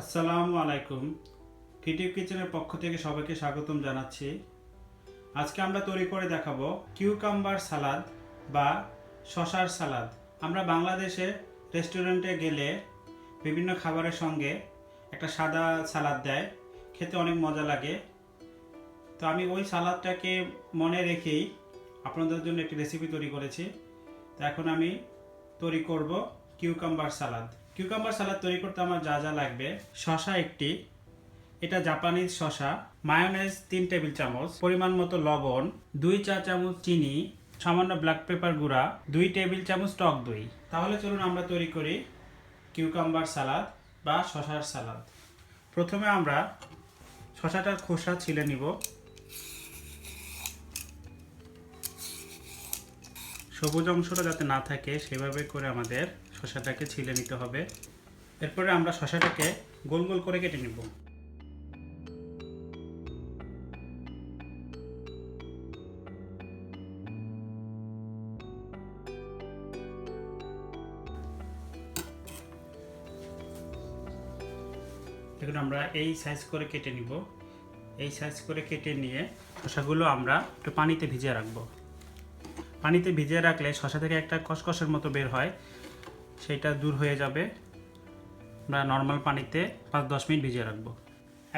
আসসালামু আলাইকুম। ক্রিটিভ কিচেনের পক্ষ থেকে সবাইকে স্বাগতম জানাচ্ছি। আজকে আমরা তৈরি করে দেখাবো কিউকাম্বার সালাদ বা শশার সালাদ আমরা বাংলাদেশে রেস্টুরেন্টে গেলে বিভিন্ন খাবারের সঙ্গে একটা সাদা সালাদ দেয়। খেতে অনেক মজা লাগে। তো আমি ওই সালাদটাকে মনে রেখেই আপনাদের জন্য একটি রেসিপি তৈরি করেছি। তো এখন আমি তৈরি করব কিউকাম্বার সালাদ কিউকাম্বার সালাদ তৈরি করতে আমার যা যা লাগবে। শশা একটি, এটা জাপানিজ শশা, মায়োনেজ তিন টেবিল চামচ, পরিমাণ মতো লবণ, দুই চা চামচ চিনি, সামান্য ব্ল্যাক পেপার গুঁড়া, দুই টেবিল চামচ টক দই। তাহলে চলুন আমরা তৈরি করি কিউকাম্বার সালাদ বা শশার সালাদ। প্রথমে আমরা শশাটার খোসা ছিলে নিব। সবুজ অংশটা যাতে না থাকে, সেভাবে করে আমাদের শশাটাকে ছিলে নিতে হবে। এরপরে আমরা শশাটাকে গোল গোল করে কেটে নেব। দেখুন, আমরা এই সাইজ করে কেটে নিব। এই সাইজ করে কেটে নিয়ে শশাগুলো আমরা একটু পানিতে ভিজিয়ে রাখব। পানিতে ভিজিয়ে রাখলে শশা থেকে একটা কসকসের মতো বের হয়। সেটা দূর হয়ে যাবে। আমরা নর্মাল পানিতে পাঁচ দশ মিনিট ভিজিয়ে রাখব।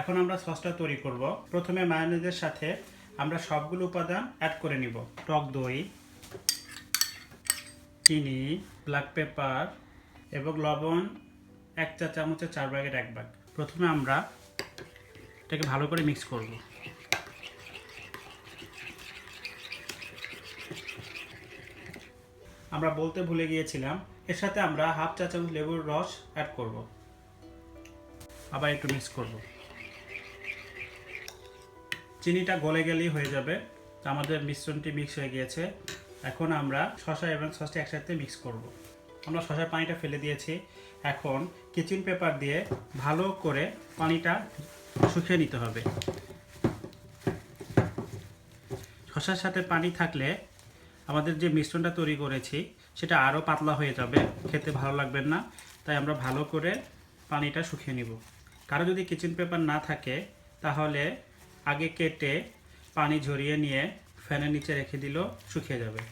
এখন আমরা সসটা তৈরি করব। প্রথমে মায়োনেজের সাথে আমরা সবগুলো উপাদান অ্যাড করে নিব। টক দই, চিনি ব্ল্যাক পেপার এবং লবণ এক চা চামচের চার ভাগের এক ভাগ। প্রথমে আমরা এটাকে ভালো করে মিক্স করব। আমরা বলতে ভুলে গিয়েছিলাম এর সাথে আমরা হাফ চা চামচ লেবুর রস অ্যাড করব। আবার একটু মিক্স করব। চিনিটা গলে গেলেই হয়ে যাবে। তো আমাদের মিশ্রণটি মিক্স হয়ে গিয়েছে। এখন আমরা শসা এবং সসটি একসাথে মিক্স করব। আমরা শসার পানিটা ফেলে দিয়েছি। এখন কিচেন পেপার দিয়ে ভালো করে পানিটা শুকিয়ে নিতে হবে। শসার সাথে পানি থাকলে আমাদের যে মিশ্রণটা তৈরি করেছি সেটা আরও পাতলা হয়ে যাবে, খেতে ভালো লাগবে না, তাই আমরা ভালো করে পানিটা শুকিয়ে নিব। কারও যদি কিচেন পেপার না থাকে, তাহলে আগে কেটে পানি ঝরিয়ে নিয়ে ফ্যানের নিচে রেখে দিলেও শুকিয়ে যাবে।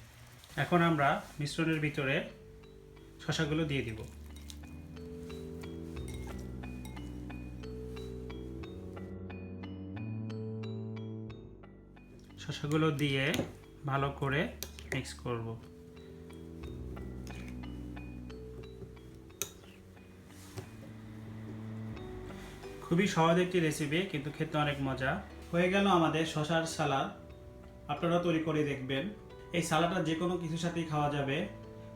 এখন আমরা মিশ্রণের ভিতরে শশাগুলো দিয়ে দিব। শশাগুলো দিয়ে ভালো করে মিক্স করব। খুবই সহজ একটি রেসিপি কিন্তু খেতে অনেক মজা। হয়ে গেল আমাদের শশার সালাদ। আপনারা তৈরি করে দেখবেন। এই সালাডটা যে কোনো কিছুর সাথেই খাওয়া যাবে।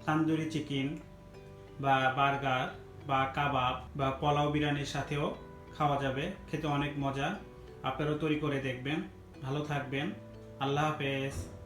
তান্দুরি চিকেন বা বার্গার বা কাবাব বা পোলাও বিরিয়ানির সাথেও খাওয়া যাবে। খেতে অনেক মজা। আপনারাও তৈরি করে দেখবেন। ভালো থাকবেন। আল্লাহ হাফেজ।